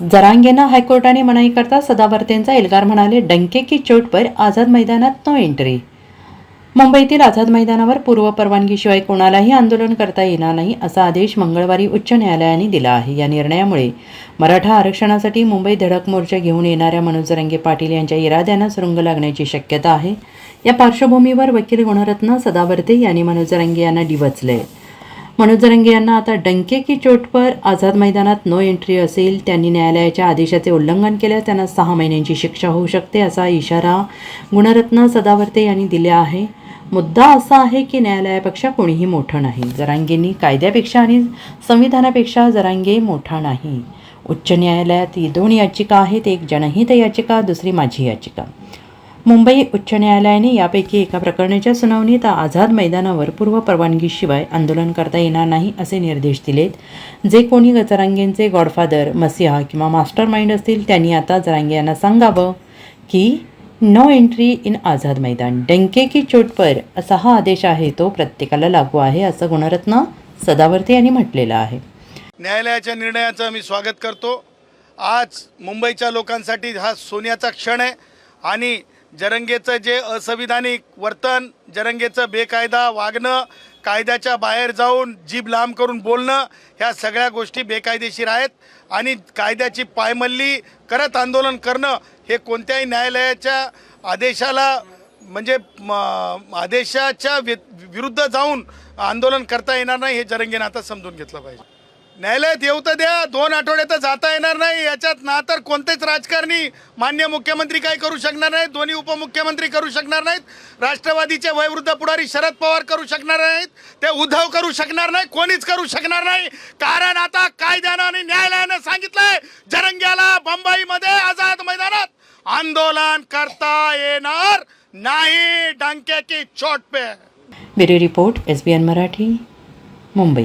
जरांगेना हायकोर्टाने मनाई करता सदावर्तेंचा एल्गार म्हणाले डंके की चोट पर आझाद मैदानात नो एंट्री. मुंबईतील आझाद मैदानावर पूर्व परवानगीशिवाय कोणालाही आंदोलन करता येणार नाही असा आदेश मंगळवारी उच्च न्यायालयाने दिला आहे. या निर्णयामुळे मराठा आरक्षणासाठी मुंबई धडक मोर्चा घेऊन येणाऱ्या मनोज रंगे पाटील यांच्या इराद्यांना सुरुंग लागण्याची शक्यता आहे. या पार्श्वभूमीवर वकील गुणरत्न सदावर्ते यांनी मनोज रंगे यांना डिवचले मनोजरंगे यांना आता डंके की चोट पर आझाद मैदानात नो एंट्री असेल. त्यांनी न्यायालयाच्या आदेशाचे उल्लंघन केल्यास त्यांना सहा महिन्यांची शिक्षा होऊ शकते असा इशारा गुणरत्न सदावर्ते यांनी दिला आहे. मुद्दा असा आहे की न्यायालयापेक्षा कोणीही मोठं नाही. जरांगेंनी कायद्यापेक्षा आणि संविधानापेक्षा जरांगे मोठा नाही. उच्च न्यायालयात ही दोन याचिका आहेत एक जनहित याचिका दुसरी माझी याचिका. मुंबई उच्च न्यायालयाने यापैकी एका प्रकरणाच्या सुनावणीत आझाद मैदानावर पूर्व परवानगीशिवाय आंदोलन करता येणार नाही असे निर्देश दिलेत. जे कोणी जरांगेंचे गॉडफादर मसिहा किंवा मास्टर माइंड असतील त्यांनी आता जरांगे यांना सांगावं की no entry in Azad Maidan. डंके की चोट पर असा हा आदेश आहे तो प्रत्येकाला लागू आहे असं गुणरत्न सदावर्ते यांनी म्हटलेलं आहे. न्यायालयाच्या निर्णयाचं मी स्वागत करतो. आज मुंबईच्या लोकांसाठी हा सोन्याचा क्षण आहे आणि जरंगेचं जे असंविधानिक वर्तन जरंगेचं बेकायदा वागणं कायद्याच्या बाहेर जाऊन जीभ लांब करून बोलणं ह्या सगळ्या गोष्टी बेकायदेशीर आहेत. आणि कायद्याची पायमल्ली करत आंदोलन करणं हे कोणत्याही न्यायालयाच्या आदेशाला म्हणजे म, आदेशाच्या वि विरुद्ध जाऊन आंदोलन करता येणार नाही हे जरंगेनं आता समजून घेतलं पाहिजे. न्यायालयात येऊ तर द्या. दोन आठवड्यात जाता येणार नाही. याच्यात ना तर कोणतेच राजकारणी मान्य मुख्यमंत्री काही करू शकणार नाहीत. दोन्ही उपमुख्यमंत्री करू शकणार नाहीत. राष्ट्रवादीचे वयवृद्ध पुढारी शरद पवार करू शकणार नाहीत. ते उद्धव करू शकणार नाही. कोणीच करू शकणार नाही. कारण आता कायद्यानं आणि न्यायालयानं सांगितलंय जरंग्याला बंबईमध्ये आझाद मैदानात आंदोलन करता येणार नाही. डांक्याची चोट पे. Bureau report S Marathi Mumbai.